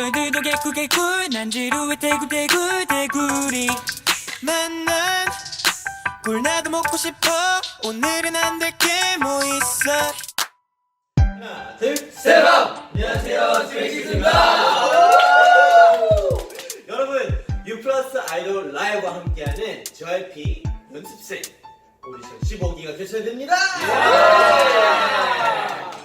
벌벌들도 개꿀개꿀 난 지루해 대구대굴 대구리 난난 꿀 나도 먹고 싶어 오늘은 안 될 게 뭐 있어 하나, 둘, 셋! 안녕하세요, 스웨이키즈입니다. 여러분, U 플러스 아이돌 라이브와 함께하는 JYP 연습생 오디션 15기가 개최됩니다.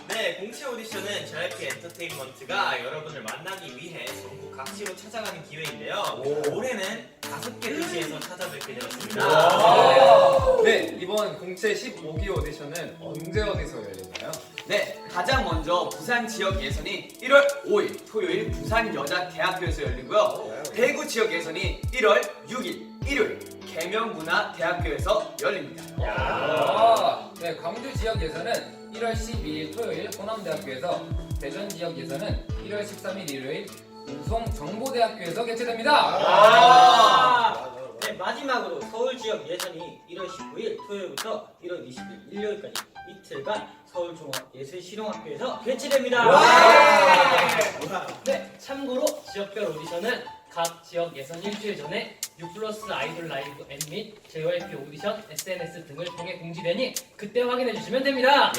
네, 공채 오디션은 JYP 엔터테인먼트가 여러분을 만나기 위해 전국 각지로 찾아가는 기회인데요. 올해는 다섯 개 도시에서 찾아뵙게 되었습니다. 네, 이번 공채 15기 오디션은 언제 어디서 열리나요? 네, 가장 먼저 부산 지역 예선이 1월 5일 토요일 부산 여자대학교에서 열리고요. 대구 지역 예선이 1월 6일 일요일 계명문화대학교에서 열립니다. 네, 광주 지역 예선은 1월 12일 토요일 호남대학교에서, 대전 지역 예선은 1월 13일 일요일 우송 정보대학교에서 개최됩니다. 아! 네, 마지막으로 서울 지역 예선이 1월 19일 토요일부터 1월 20일 일요일까지 이틀간 서울종합예술실용학교에서 개최됩니다. 네, 참고로 지역별 오디션은 각 지역 예선 일주일 전에 유플러스 아이돌 라이브 앱및 JYP 오디션 SNS 등을 통해 공지되니 그때 확인해 주시면 됩니다.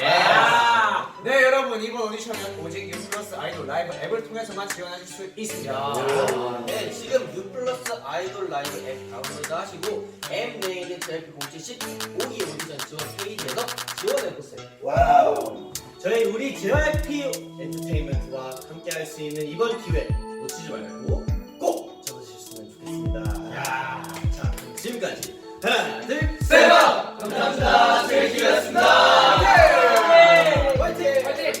네 여러분 이번 오디션은 오직 유플러스 아이돌 라이브 앱을 통해서만 지원하실 수 있습니다. 네, 지금 U 플러스 아이돌 라이브 앱 다운로드 하시고 앱 내에 있는 JYP 공식 15기 오디션 지원 페이지에서 지원해보세요. 와우. 저희 우리 JYP 엔터테인먼트와 함께 할 수 있는 이번 기회 놓치지 말고 꼭 잡으셨으면 좋겠습니다. 야, 자, 그럼 지금까지 하나, 둘, 셋! 감사합니다. 스웨이키였습니다. 화이팅! 화이팅!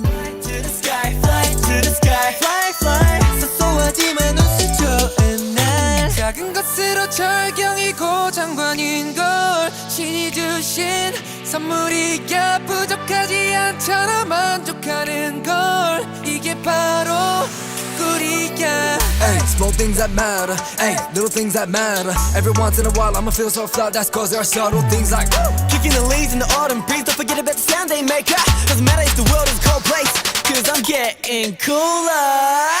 Fly to the sky, fly to the sky, fly, fly. 사소하지만 웃음 좋은 날. 작은 것으로 절경이고 장관인 걸 신이 주신 선물이야 부족하지 않잖아 만족하는 걸 이게 바로 꿀이야. Hey, small things that matter. Hey, little things that matter. Every once in a while, I'ma feel so flat. That's cause there are subtle things like kicking the leaves in the autumn breeze. Don't forget about the sound they make. Ah, Doesn't matter if the world is a cold place. Cause I'm getting cooler.